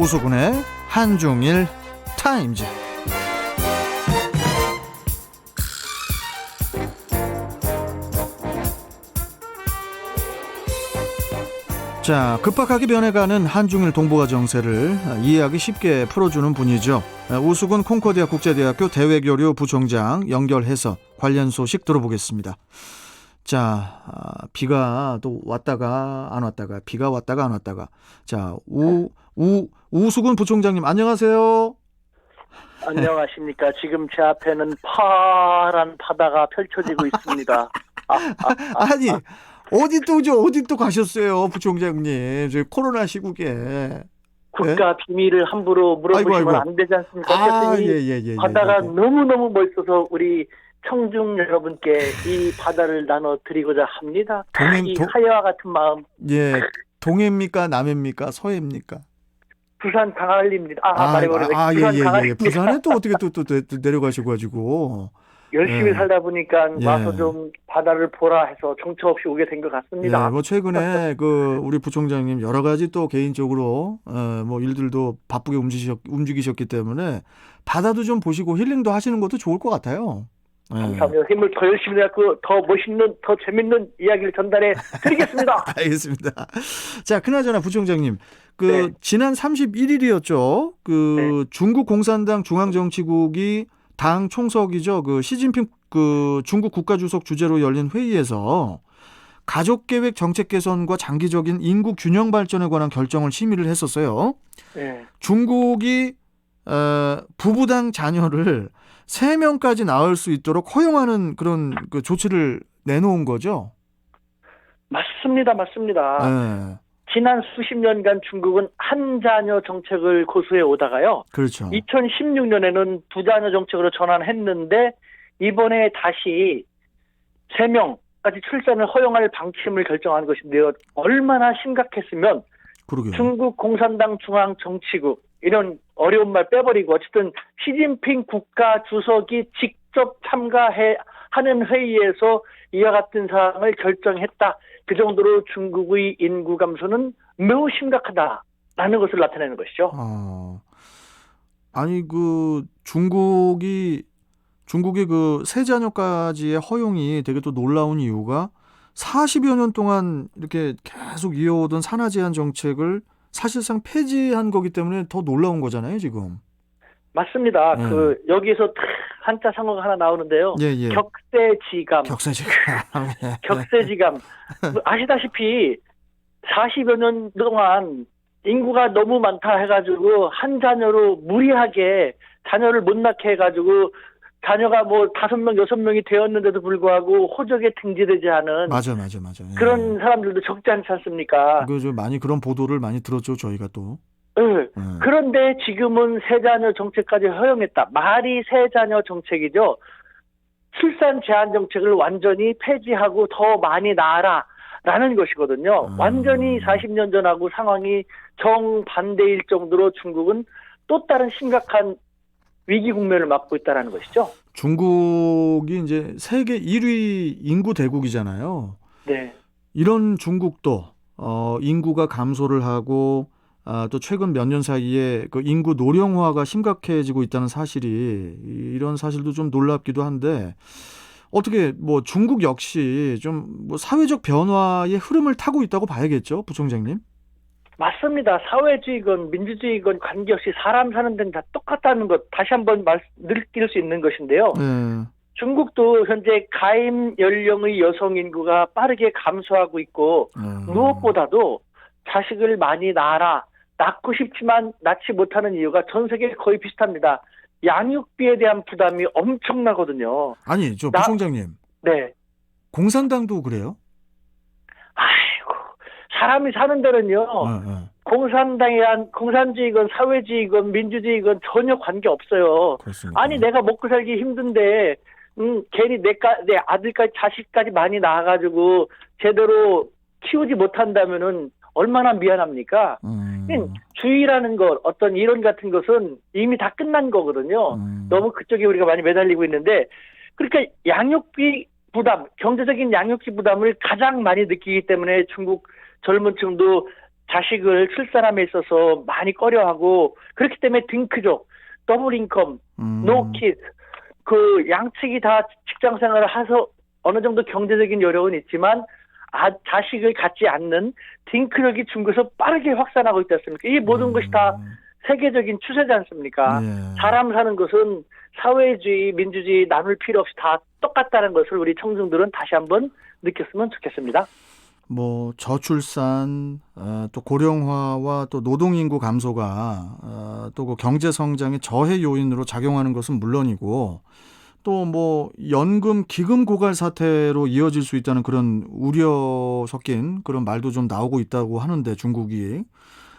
우수군의 한중일 타임즈. 자, 급박하게 변해가는 한중일 동북아 정세를 이해하기 쉽게 풀어주는 분이죠. 우수군 콩코디아 국제대학교 대외교류 부총장 연결해서 관련 소식 들어보겠습니다. 자, 아, 비가 또 왔다가 안 왔다가 비가 왔다가 안 왔다가 자, 우, 우, 우수군 부총장님 안녕하세요. 안녕하십니까. 지금 제 앞에는 파란 바다가 펼쳐지고 있습니다. 아, 아, 아니 어디 또 저 어디 또 가셨어요, 부총장님? 저 코로나 시국에. 국가 비밀을 함부로 물어보시면 아이고, 아이고. 안 되지 않습니까? 아, 예, 이 예, 예. 예, 바다가 예, 예. 너무너무 멋있어서 우리 청중 여러분께 이 바다를 나눠 드리고자 합니다. 동행- 이 동- 하여와 같은 마음 예. 동해입니까, 남해입니까, 서해입니까? 부산 강할리입니다. 아, 말해버렸네. 아, 예, 부산 예, 예. 강할리입니다. 부산에 또 어떻게 또, 또, 또 내려가시고 가지고. 열심히 예. 살다 보니까 예. 와서 좀 바다를 보라 해서 정처 없이 오게 된 것 같습니다. 예, 뭐 최근에 그 우리 부총장님 여러 가지 또 개인적으로 어, 뭐 일들도 바쁘게 움직이셨, 움직이셨기 때문에 바다도 좀 보시고 힐링도 하시는 것도 좋을 것 같아요. 예. 감사합니다. 힘을 더 열심히 내고 더 멋있는, 더 재밌는 이야기를 전달해 드리겠습니다. 알겠습니다. 자, 그나저나 부총장님, 그 네. 지난 31일이었죠. 그 네. 중국 공산당 중앙정치국이 당 총석이죠. 그 시진핑 그 중국 국가주석 주재로 열린 회의에서 가족 계획 정책 개선과 장기적인 인구 균형 발전에 관한 결정을 심의를 했었어요. 네. 중국이 어, 부부당 자녀를 세 명까지 낳을 수 있도록 허용하는 그런 그 조치를 내놓은 거죠. 맞습니다. 맞습니다. 네, 지난 수십 년간 중국은 한 자녀 정책을 고수해 오다가요. 그렇죠. 2016년에는 두 자녀 정책으로 전환했는데 이번에 다시 세 명까지 출산을 허용할 방침을 결정한 것인데요. 얼마나 심각했으면 그러게요. 중국 공산당 중앙 정치국 이런 어려운 말 빼버리고 어쨌든 시진핑 국가 주석이 직접 참가해 하는 회의에서 이와 같은 사항을 결정했다. 그 정도로 중국의 인구 감소는 매우 심각하다라는 것을 나타내는 것이죠. 어, 아니 그 중국이 중국의 그 세 자녀까지의 허용이 되게 또 놀라운 이유가 40여 년 동안 이렇게 계속 이어오던 산하 제한 정책을 사실상 폐지한 거기 때문에 더 놀라운 거잖아요, 지금. 맞습니다. 음. 그 여기에서 탁 한자 상어가 하나 나오는데요. 예, 예. 격세지감, 격세지감. 예. 격세지감. 뭐 아시다시피 40여 년 동안 인구가 너무 많다 해가지고 한 자녀로 무리하게 자녀를 못 낳게 해가지고 자녀가 뭐 다섯 명 여섯 명이 되었는데도 불구하고 호적에 등재되지 않은 맞아, 맞아, 맞아. 예. 그런 사람들도 적지 않지 않습니까? 그저 많이 그런 보도를 많이 들었죠, 저희가 또. 예. 예. 그런데 지금은 세자녀 정책까지 허용했다. 말이 세자녀 정책이죠. 출산 제한 정책을 완전히 폐지하고 더 많이 낳아라. 라는 것이거든요. 음. 완전히 40년 전하고 상황이 정반대일 정도로 중국은 또 다른 심각한 위기 국면을 맞고 있다는 것이죠. 중국이 이제 세계 1위 인구 대국이잖아요. 네. 이런 중국도 어, 인구가 감소를 하고 아, 또 최근 몇 년 사이에 그 인구 노령화가 심각해지고 있다는 사실이 이- 이런 사실도 좀 놀랍기도 한데 어떻게 뭐 중국 역시 좀 뭐 사회적 변화의 흐름을 타고 있다고 봐야겠죠, 부총장님? 맞습니다. 사회주의건 민주주의건 관계없이 사람 사는 데는 다 똑같다는 것 다시 한번 말, 느낄 수 있는 것인데요. 네. 중국도 현재 가임 연령의 여성 인구가 빠르게 감소하고 있고 음. 무엇보다도 자식을 많이 낳아라 낳고 싶지만 낳지 못하는 이유가 전 세계 거의 비슷합니다. 양육비에 대한 부담이 엄청나거든요. 아니, 저 나- 부총장님. 네. 공산당도 그래요? 아이고 사람이 사는 데는요 예, 예. 공산당이란 공산주의건 사회주의건 민주주의건 전혀 관계 없어요. 그렇습니다. 아니 내가 먹고 살기 힘든데 음 괜히 내가 내 아들까지 자식까지 많이 낳아가지고 제대로 키우지 못한다면은 얼마나 미안합니까? 음, 주의라는 것 어떤 이론 같은 것은 이미 다 끝난 거거든요. 음. 너무 그쪽에 우리가 많이 매달리고 있는데 그러니까 양육비 부담, 경제적인 양육비 부담을 가장 많이 느끼기 때문에 중국 젊은 층도 자식을 출산함에 있어서 많이 꺼려하고 그렇기 때문에 딩크족, 더블 인컴, 음. 노키드 그 양측이 다 직장 생활을 해서 어느 정도 경제적인 여력은 있지만 아, 자식을 갖지 않는 딩크족이 중국에서 빠르게 확산하고 있지 않습니까? 이 모든 것이 다 세계적인 추세지 않습니까? 예. 사람 사는 것은 사회주의, 민주주의 나눌 필요 없이 다 똑같다는 것을 우리 청중들은 다시 한번 느꼈으면 좋겠습니다. 뭐 저출산, 어, 또 고령화와 또 노동 인구 감소가 어, 또그 경제 성장의 저해 요인으로 작용하는 것은 물론이고 또 뭐 연금 기금 고갈 사태로 이어질 수 있다는 그런 우려 섞인 그런 말도 좀 나오고 있다고 하는데 중국이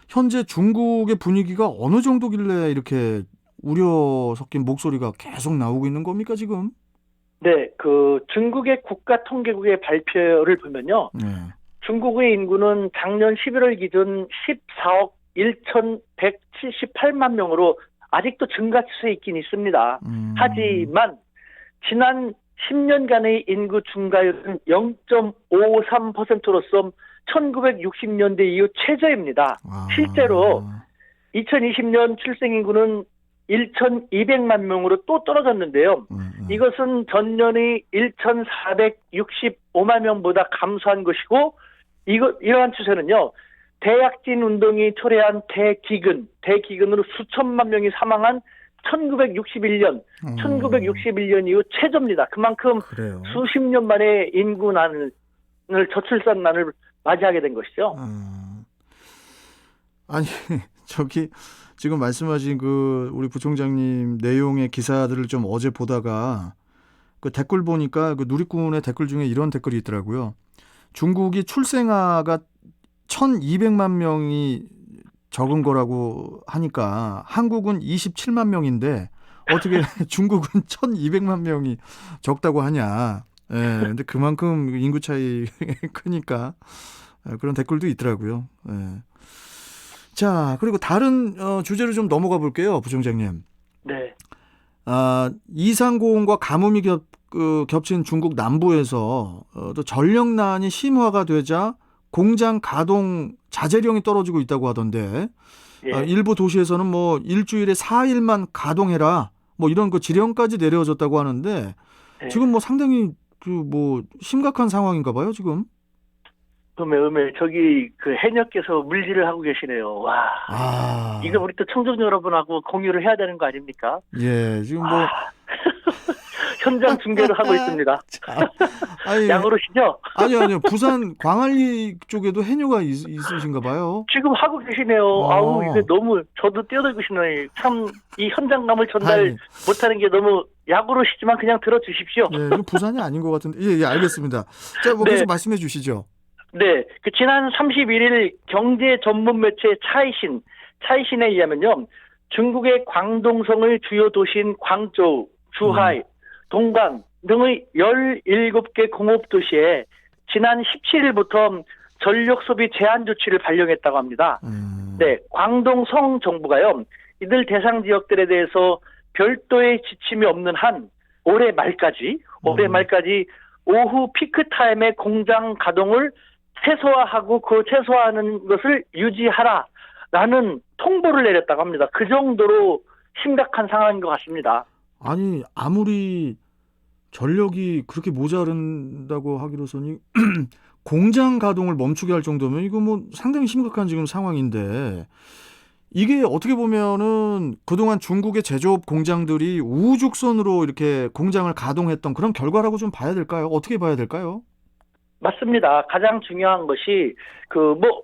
현재 중국의 분위기가 어느 정도길래 이렇게 우려 섞인 목소리가 계속 나오고 있는 겁니까 지금? 네, 그 중국의 국가 통계국의 발표를 보면요. 네. 중국의 인구는 작년 11월 기준 14억 1,178만 명으로 아직도 증가 추세에 있긴 있습니다. 음. 하지만 지난 10년간의 인구 증가율은 0.53%로서 1960년대 이후 최저입니다. 아. 실제로 2020년 출생 인구는 1,200만 명으로 또 떨어졌는데요. 음, 음. 이것은 전년의 1,465만 명보다 감소한 것이고 이거 이러한 추세는요. 대약진 운동이 초래한 대기근, 대기근으로 수천만 명이 사망한 1961년, 음. 1961년 이후 최저입니다. 그만큼 그래요. 수십 년 만에 인구난을 저출산난을 맞이하게 된 것이죠. 음. 아니 저기 지금 말씀하신 그 우리 부총장님 내용의 기사들을 좀 어제 보다가 그 댓글 보니까 그 누리꾼의 댓글 중에 이런 댓글이 있더라고요. 중국이 출생아가 1,200만 명이 적은 거라고 하니까 한국은 27만 명인데 어떻게 중국은 1,200만 명이 적다고 하냐. 예, 근데 그만큼 인구 차이 크니까 어, 그런 댓글도 있더라고요. 예. 자, 그리고 다른 어, 주제로 좀 넘어가 볼게요, 부총장님. 네. 아, 이상고온과 가뭄이 겹, 그, 겹친 중국 남부에서 어, 또 전력난이 심화가 되자 공장 가동 자재령이 떨어지고 있다고 하던데 예. 아, 일부 도시에서는 뭐 일주일에 4일만 가동해라 뭐 이런 그 지령까지 내려졌다고 하는데 예. 지금 뭐 상당히 그 뭐 심각한 상황인가 봐요 지금. 음에 음에 저기 그 해녀께서 물질을 하고 계시네요. 와. 아, 이거 우리 또 청중 여러분하고 공유를 해야 되는 거 아닙니까? 예 지금 뭐 아, 현장 중계를 하고 있습니다. 자, 아니, 양으로시죠? 아니요 아니요 부산 광안리 쪽에도 해녀가 있, 있으신가 봐요. 지금 하고 계시네요. 어. 아우 이게 너무 저도 뛰어들고 싶네요. 참 이 현장감을 전달 아니, 못하는 게 너무 야구로시지만 그냥 들어주십시오. 예, 이거 부산이 아닌 것 같은데 예, 예 알겠습니다. 자, 뭐 네. 계속 말씀해 주시죠. 네, 그 지난 31일 경제 전문 매체 차이신, 차이신에 의하면요, 중국의 광동성의 주요 도시인 광저우, 주하이, 음. 동강 등의 17개 공업 도시에 지난 17일부터 전력 소비 제한 조치를 발령했다고 합니다. 음, 네, 광동성 정부가요, 이들 대상 지역들에 대해서 별도의 지침이 없는 한 올해 말까지, 올해 음. 말까지 오후 피크 타임에 공장 가동을 최소화하고 그 최소화하는 것을 유지하라라는 통보를 내렸다고 합니다. 그 정도로 심각한 상황인 것 같습니다. 아니 아무리 전력이 그렇게 모자른다고 하기로서는 공장 가동을 멈추게 할 정도면 이거 뭐 상당히 심각한 지금 상황인데 이게 어떻게 보면은 그동안 중국의 제조업 공장들이 우죽선으로 이렇게 공장을 가동했던 그런 결과라고 좀 봐야 될까요? 어떻게 봐야 될까요? 맞습니다. 가장 중요한 것이 그뭐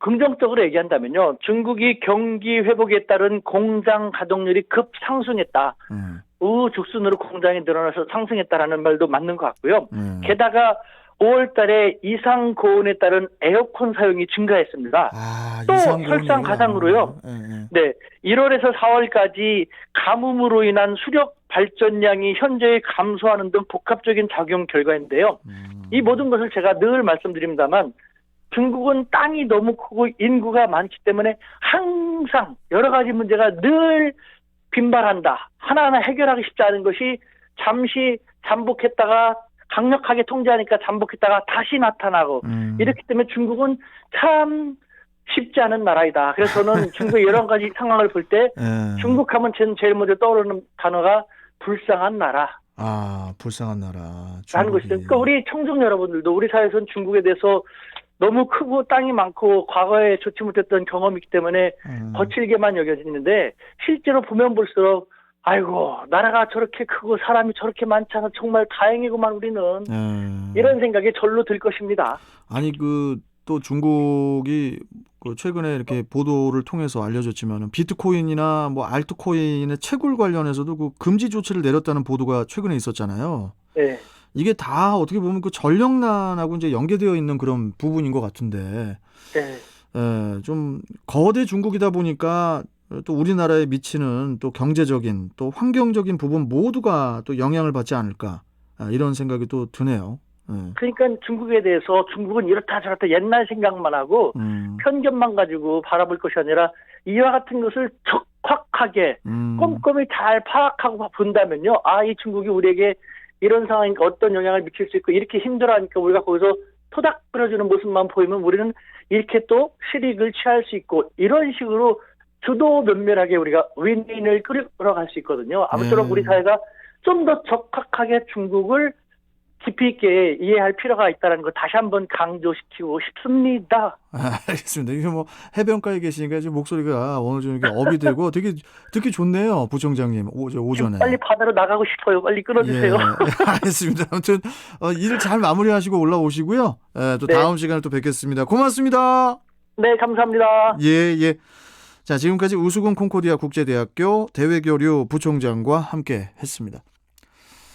긍정적으로 얘기한다면요. 중국이 경기 회복에 따른 공장 가동률이 급 상승했다. 예, 우죽순으로 공장이 늘어나서 상승했다라는 말도 맞는 것 같고요. 예. 게다가 5월 달에 이상 고온에 따른 에어컨 사용이 증가했습니다. 아, 또 이상고은이요? 설상 가상으로요. 예, 예. 네. 1월에서 4월까지 가뭄으로 인한 수력 발전량이 현저히 감소하는 등 복합적인 작용 결과인데요. 음. 이 모든 것을 제가 늘 말씀드립니다만 중국은 땅이 너무 크고 인구가 많기 때문에 항상 여러 가지 문제가 늘 빈발한다. 하나하나 해결하기 쉽지 않은 것이 잠시 잠복했다가 강력하게 통제하니까 잠복했다가 다시 나타나고 음. 이렇기 때문에 중국은 참 쉽지 않은 나라이다. 그래서 저는 중국의 여러 가지 상황을 볼때 예. 중국하면 제일 먼저 떠오르는 단어가 불쌍한 나라. 아 불쌍한 나라. 라는. 것이죠. 그러니까 우리 청중 여러분들도 우리 사회에서는 중국에 대해서 너무 크고 땅이 많고 과거에 좋지 못했던 경험이 있기 때문에 음. 거칠게만 여겨지는데 실제로 보면 볼수록 아이고 나라가 저렇게 크고 사람이 저렇게 많잖아 정말 다행이구만 우리는 예. 이런 생각이 절로 들 것입니다. 아니 그 또 중국이 그 최근에 이렇게 보도를 통해서 알려졌지만은 비트코인이나 뭐 알트코인의 채굴 관련해서도 그 금지 조치를 내렸다는 보도가 최근에 있었잖아요. 네. 이게 다 어떻게 보면 그 전력난하고 이제 연계되어 있는 그런 부분인 것 같은데, 네. 예, 좀 거대 중국이다 보니까 또 우리나라에 미치는 또 경제적인 또 환경적인 부분 모두가 또 영향을 받지 않을까 아, 이런 생각이 또 드네요. 예. 그러니까 중국에 대해서 중국은 이렇다 저렇다 옛날 생각만 하고 음, 편견만 가지고 바라볼 것이 아니라 이와 같은 것을 적확하게 음, 꼼꼼히 잘 파악하고 본다면요. 아, 이 중국이 우리에게 이런 상황이니까 어떤 영향을 미칠 수 있고 이렇게 힘들어하니까 우리가 거기서 토닥거려주는 모습만 보이면 우리는 이렇게 또 실익을 취할 수 있고 이런 식으로 주도 면밀하게 우리가 윈윈을 끌어갈 수 있거든요. 아무쪼록 네. 우리 사회가 좀 더 적확하게 중국을 깊이 있게 이해할 필요가 있다는 거 다시 한번 강조시키고 싶습니다. 아, 알겠습니다. 이게 뭐 해변가에 계시니까 지금 목소리가 어느 정도 이렇게 업이 되고 되게 듣기 좋네요, 부총장님. 오, 오전에. 빨리 바다로 나가고 싶어요. 빨리 끊어주세요. 예, 알겠습니다. 아무튼 어, 일을 잘 마무리하시고 올라오시고요. 예, 또 네. 다음 시간에 또 뵙겠습니다. 고맙습니다. 네, 감사합니다. 예, 예. 자, 지금까지 우수근 콩코디아 국제대학교 대외교류 부총장과 함께 했습니다.